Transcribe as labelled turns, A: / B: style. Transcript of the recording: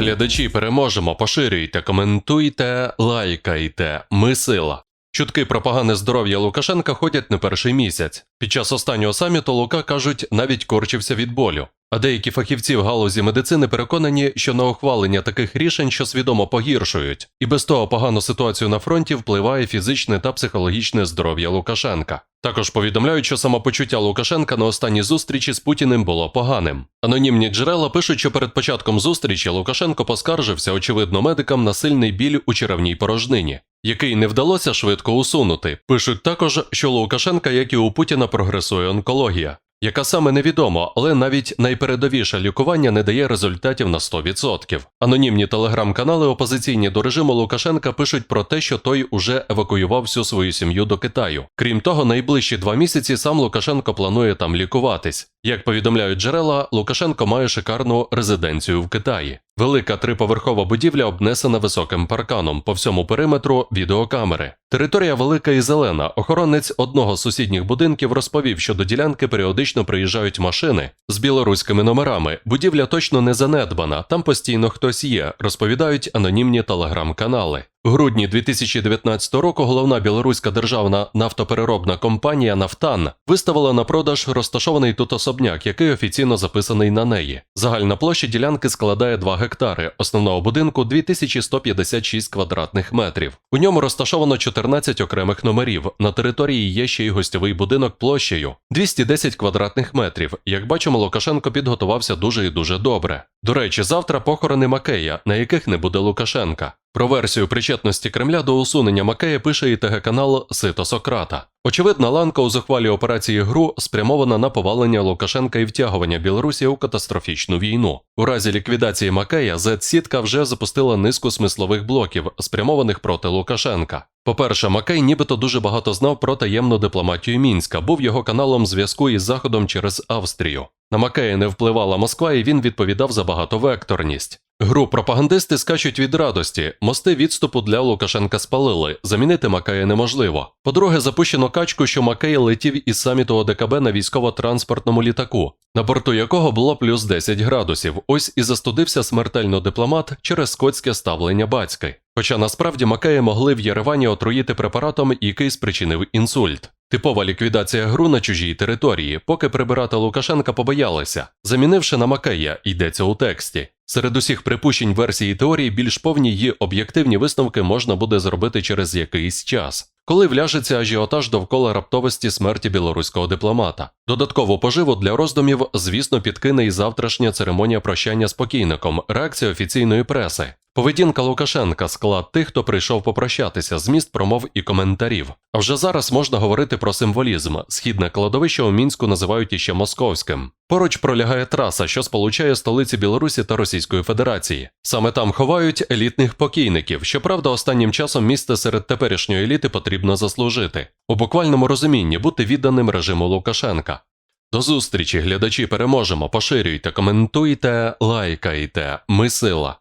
A: Глядачі переможемо, поширюйте, коментуйте, лайкайте. Ми сила. Чутки про погане здоров'я Лукашенка ходять не перший місяць. Під час останнього саміту Лука кажуть, навіть корчився від болю. А деякі фахівці в галузі медицини переконані, що на ухвалення таких рішень, що свідомо погіршують, і без того погану ситуацію на фронті впливає фізичне та психологічне здоров'я Лукашенка. Також повідомляють, що самопочуття Лукашенка на останній зустрічі з Путіним було поганим. Анонімні джерела пишуть, що перед початком зустрічі Лукашенко поскаржився, очевидно, медикам на сильний біль у черевній порожнині, який не вдалося швидко усунути. Пишуть також, що Лукашенка, як і у Путіна, прогресує онкологія. Яка саме невідомо, але навіть найпередовіше лікування не дає результатів на 100%. Анонімні телеграм-канали, опозиційні до режиму Лукашенка, пишуть про те, що той уже евакуював всю свою сім'ю до Китаю. Крім того, найближчі два місяці сам Лукашенко планує там лікуватись. Як повідомляють джерела, Лукашенко має шикарну резиденцію в Китаї. Велика триповерхова будівля обнесена високим парканом по всьому периметру відеокамери. Територія велика і зелена. Охоронець одного з сусідніх будинків розповів, що до ділянки періодично приїжджають машини з білоруськими номерами. Будівля точно не занедбана, там постійно хтось є, розповідають анонімні телеграм-канали. У грудні 2019 року головна білоруська державна нафтопереробна компанія Нафтан виставила на продаж розташований тут особняк, який офіційно записаний на неї. Загальна площа ділянки складає 2 гектари, основного будинку 2156 квадратних метрів. У ньому розташовано 14 окремих номерів. На території є ще й гостьовий будинок площею 210 квадратних метрів. Як бачимо, Лукашенко підготувався дуже і дуже добре. До речі, завтра похорони Макея, на яких не буде Лукашенка. Про версію причетності Кремля до усунення Макея пише і ТГ-канал Сито Сократа. Очевидна ланка у зухвалій операції ГРУ спрямована на повалення Лукашенка і втягування Білорусі у катастрофічну війну. У разі ліквідації Макея Z-сітка вже запустила низку смислових блоків, спрямованих проти Лукашенка. По-перше, Макей нібито дуже багато знав про таємну дипломатію Мінська, був його каналом зв'язку із Заходом через Австрію. На Макея не впливала Москва, і він відповідав за багатовекторність. Гру пропагандисти скачуть від радості. Мости відступу для Лукашенка спалили. Замінити Макея неможливо. По-друге, запущено качку, що Макей летів із саміту ОДКБ на військово-транспортному літаку, на борту якого було плюс 10 градусів. Ось і застудився смертельно дипломат через скотське ставлення батьки. Хоча насправді Макея могли в Єревані отруїти препаратом, який спричинив інсульт. Типова ліквідація гру на чужій території, поки прибирати Лукашенка побоялися, замінивши на Макея, йдеться у тексті. Серед усіх припущень версії теорії більш повні й об'єктивні висновки можна буде зробити через якийсь час, коли вляжеться ажіотаж довкола раптовості смерті білоруського дипломата. Додаткову поживу для роздумів, звісно, підкине і завтрашня церемонія прощання з покійником, реакція офіційної преси. Поведінка Лукашенка, склад тих, хто прийшов попрощатися, зміст промов і коментарів. А вже зараз можна говорити про символізм. Східне кладовище у мінську називають іще московським. Поруч пролягає траса, що сполучає столиці Білорусі та Російської Федерації. Саме там ховають елітних покійників. Щоправда, останнім часом місце серед теперішньої еліти потрібно заслужити. У буквальному розумінні бути відданим режиму Лукашенка. До зустрічі, глядачі, переможемо. Поширюйте, коментуйте, лайкайте. Ми сила.